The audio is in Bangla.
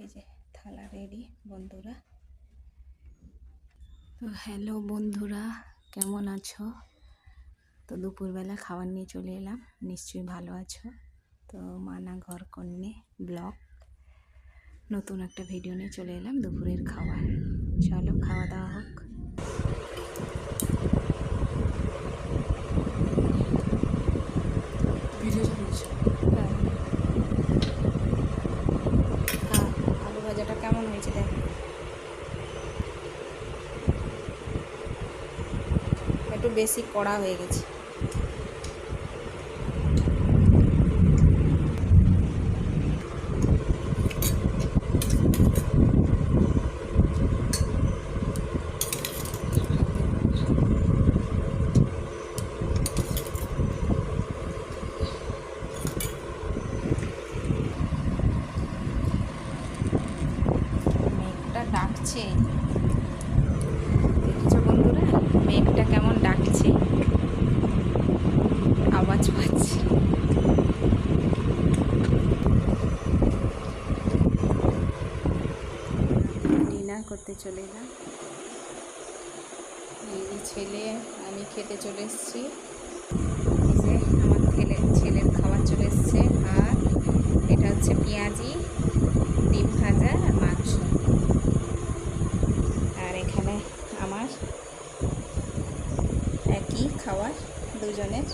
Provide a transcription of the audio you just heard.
এই যে থালা রেডি বন্ধুরা। তো হ্যালো বন্ধুরা, কেমন আছো? তো দুপুরবেলা খাবার নিয়ে চলে এলাম, নিশ্চয়ই ভালো আছো। তো মানা ঘর কন্যে ব্লগ, নতুন একটা ভিডিও নিয়ে চলে এলাম দুপুরের খাবার। চলো খাওয়া দাওয়া হোক ভিডিও চলছে হ্যাঁ। খা, আলু ভাজাটা কেমন হয়েছে দেখ একটু বেশি কড়া হয়ে গেছে। ডাকছে দেখেছ বন্ধুরা, মেঘটা কেমন ডাকছে? আওয়াজ পাচ্ছি। ডিনার করতে চলে এলাম। ছেলে, আমি খেতে চলে এসেছি। একই খাওয়ার দুজনের